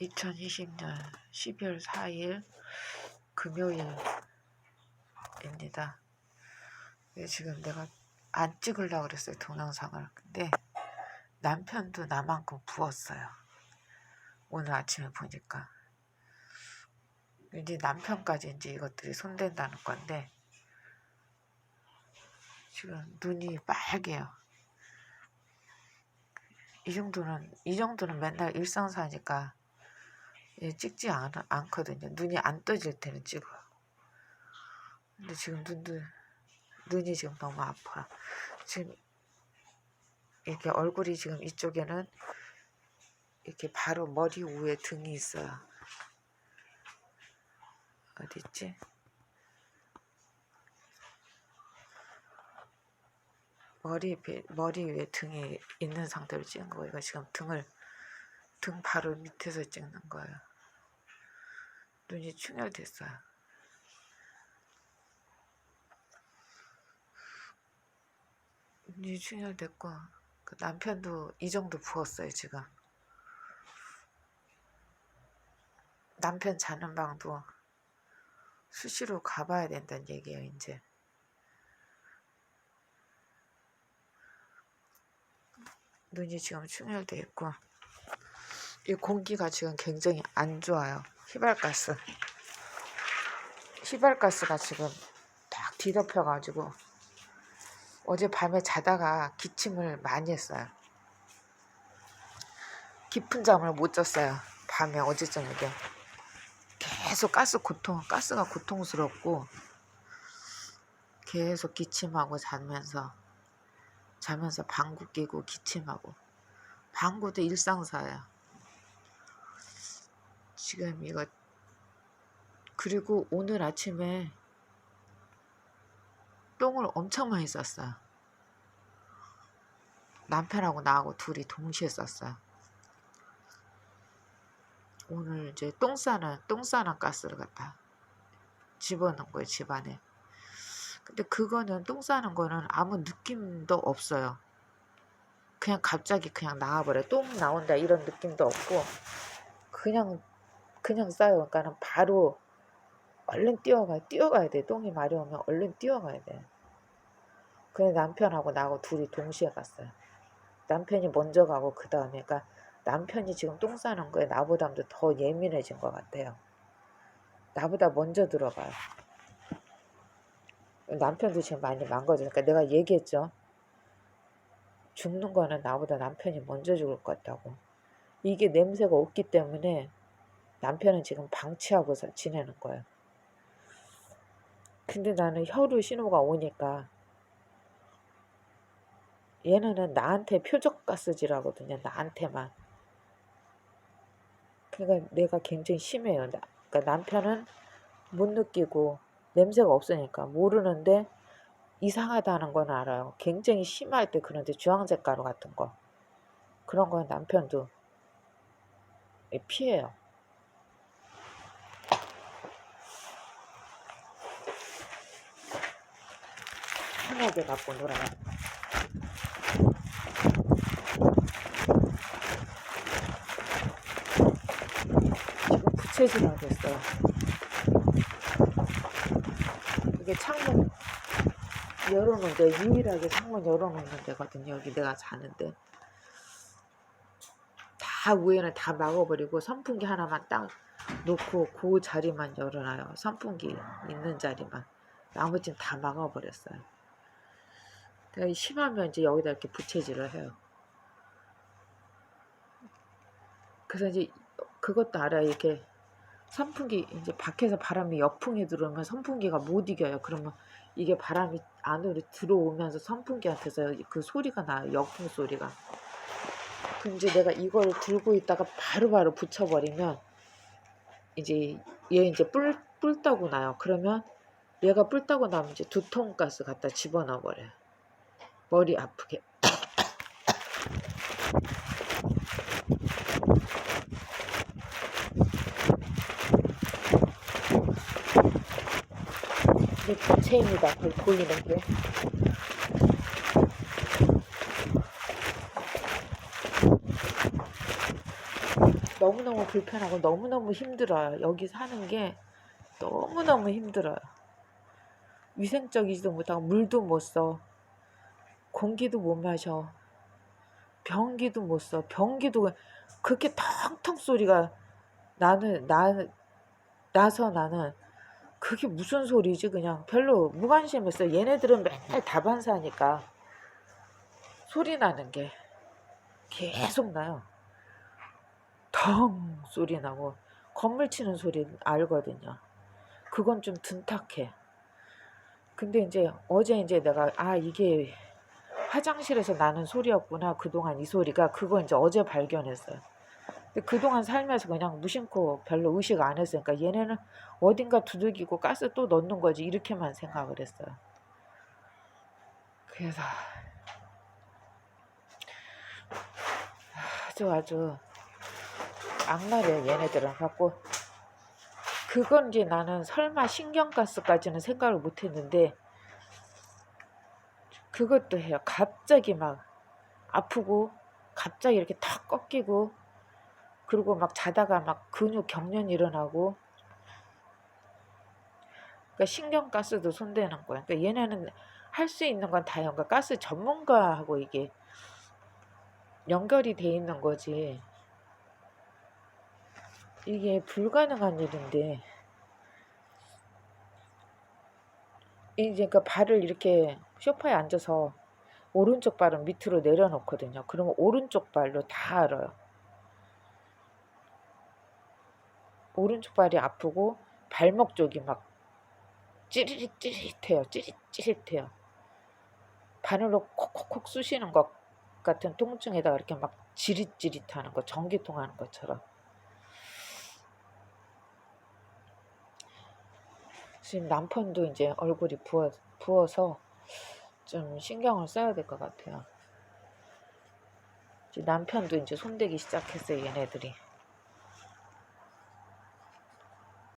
2020년 12월 4일 금요일입니다. 네, 지금 내가 안 찍으려고 그랬어요, 동영상을. 근데 남편도 나만큼 부었어요. 오늘 아침에 보니까. 이제 남편까지 이제 이것들이 손댄다는 건데, 지금 눈이 빨개요. 이 정도는, 이 정도는 맨날 일상 사니까 예, 찍지 않, 않거든요. 눈이 안 떠질 때는 찍어요. 근데 지금 눈도, 눈이 지금 너무 아파. 지금 이렇게 얼굴이 지금 이쪽에는 이렇게 바로 머리 위에 등이 있어요. 어디 있지? 머리 비- 머리 위에 등이 있는 상태로 찍은 거예요. 이거 지금 등을 등 바로 밑에서 찍는 거예요. 눈이 충혈됐어요. 눈이 충혈됐고 그 남편도 이 정도 부었어요 지금. 남편 자는 방도 수시로 가봐야 된다는 얘기예요 이제. 눈이 지금 충혈돼 있고 이 공기가 지금 굉장히 안 좋아요. 휘발가스. 휘발가스가 지금 딱 뒤덮여가지고 어제 밤에 자다가 기침을 많이 했어요. 깊은 잠을 못 잤어요. 밤에 어제 저녁에. 계속 가스 고통, 가스가 고통스럽고 계속 기침하고 자면서 자면서 방구 끼고 기침하고 방구도 일상사예요. 지금 이거 그리고 오늘 아침에 똥을 엄청 많이 쌌어요. 남편하고 나하고 둘이 동시에 쌌어요. 오늘 이제 똥 싸는 똥 싸는 가스를 갖다 집어넣은 거예요 집안에. 근데 그거는 똥 싸는 거는 아무 느낌도 없어요. 그냥 갑자기 그냥 나와버려. 똥 나온다 이런 느낌도 없고 그냥 그냥 싸요. 그러니까는 바로 얼른 뛰어가 뛰어가야 돼. 똥이 마려우면 얼른 뛰어가야 돼. 그래 남편하고 나하고 둘이 동시에 갔어요. 남편이 먼저 가고 그 다음에 그러니까 남편이 지금 똥 싸는 거에 나보다도 더 예민해진 것 같아요. 나보다 먼저 들어가요. 남편도 지금 많이 망가지니까 내가 얘기했죠. 죽는 거는 나보다 남편이 먼저 죽을 것 같다고. 이게 냄새가 없기 때문에 남편은 지금 방치하고 서 지내는 거예요. 근데 나는 혀로 신호가 오니까 얘네는 나한테 표적가스질하거든요. 나한테만. 그러니까 내가 굉장히 심해요. 나- 그러니까 남편은 못 느끼고 냄새가 없으니까 모르는데 이상하다는 건 알아요. 굉장히 심할 때 그런데 주황색 가루 같은 거 그런 건 남편도 피해요. 편하게 갖고 놀아요. 지금 부채질하고 있어요. 이게 창문 열어놓은 데 유일하게 창문 열어놓는 데거든요. 여기 내가 자는데 다 위에는 다 막아버리고 선풍기 하나만 딱 놓고 그 자리만 열어놔요. 선풍기 있는 자리만 나머지는 다 막아버렸어요. 내가 심하면 이제 여기다 이렇게 부채질을 해요. 그래서 이제 그것도 알아요. 이렇게 선풍기 이제 밖에서 바람이 역풍이 들어오면 선풍기가 못 이겨요. 그러면 이게 바람이 안으로 들어오면서 선풍기한테서 그 소리가 나요. 역풍 소리가. 그럼 이제 내가 이걸 들고 있다가 바로바로 붙여버리면 이제 얘 이제 뿔 뿔따고 나요. 그러면 얘가 뿔따고 나면 이제 두통 가스 갖다 집어넣어 버려요. 머리 아프게. 이게. 그걸 돌리는 게. 너무너무 불편하고 너무너무 힘들어요. 여기 사는 게 너무너무 힘들어요. 위생적이지도 못하고 물도 못 써. 공기도 못 마셔. 변기도 못 써. 변기도 그렇게 텅텅 소리가 나는 나 나서 나는 그게 무슨 소리지 그냥 별로 무관심했어. 얘네들은 맨날 다반사니까 소리 나는 게 계속 나요. 덩 소리 나고 건물 치는 소리 알거든요. 그건 좀 둔탁해. 근데 이제 어제 이제 내가 아 이게 화장실에서 나는 소리였구나 그동안 이 소리가 그거 이제 어제 발견했어요. 근데 그동안 살면서 그냥 무심코 별로 의식 안 했으니까 얘네는 어딘가 두들기고 가스 또 넣는 거지 이렇게만 생각을 했어요. 그래서 아주 아주 악랄해 얘네들은 갖고 그건 이제 나는 설마 신경가스까지는 생각을 못했는데 그것도 해요. 갑자기 막 아프고 갑자기 이렇게 탁 꺾이고 그리고 막 자다가 막 근육 경련 일어나고 그러니까 신경가스도 손대는 거야. 그러니까 얘네는 할 수 있는 건다 연가 가스 전문가하고 이게 연결이 돼 있는 거지. 이게 불가능한 일인데 이제 그 발을 이렇게 소파에 앉아서 오른쪽 발은 밑으로 내려놓거든요. 그러면 오른쪽 발로 다 알아요. 오른쪽 발이 아프고 발목 쪽이 막 찌릿 찌릿해요. 찌릿 찌릿해요. 바늘로 콕콕콕 쑤시는 것 같은 통증에다가 이렇게 막 지릿지릿하는 거 전기통 하는 것처럼 지금 남편도 이제 얼굴이 부어, 부어서 좀 신경을 써야 될 것 같아요. 남편도 이제 손대기 시작했어요, 얘네들이.